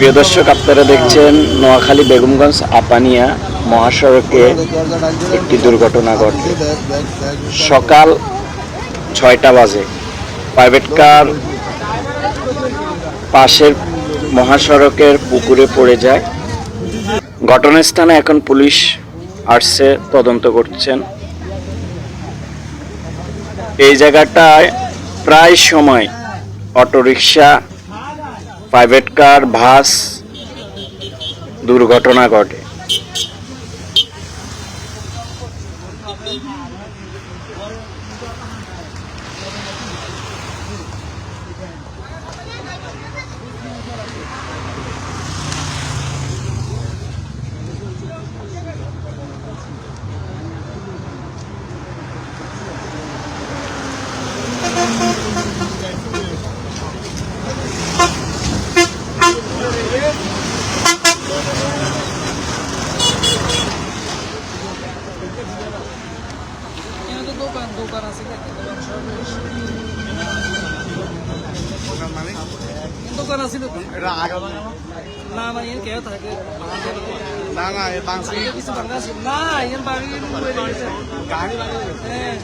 প্রিয় দর্শক, আপনারা দেখছেন নোয়াখালী বেগমগঞ্জ আপানিয়া মহাসড়কে একটি দুর্ঘটনা ঘটে। সকাল ছয়টা বাজে। প্রাইভেট কার পাশের মহাসড়কের পুকুরে পড়ে যায়। ঘটনাস্থানে এখন পুলিশ আসছে, তদন্ত করছেন। এই জায়গাটায় প্রায় সময় অটোরিকশা প্রাইভেট কার ভাস দুর্ঘটনা ঘটে। দোকান দোকান আছে নাকি? দোকান সব শেষ। দোকান আছে তো? এটা না না এর কেউ থাকে। না না এ কিছু ভাঙা না এর বাড়ি হ্যাঁ।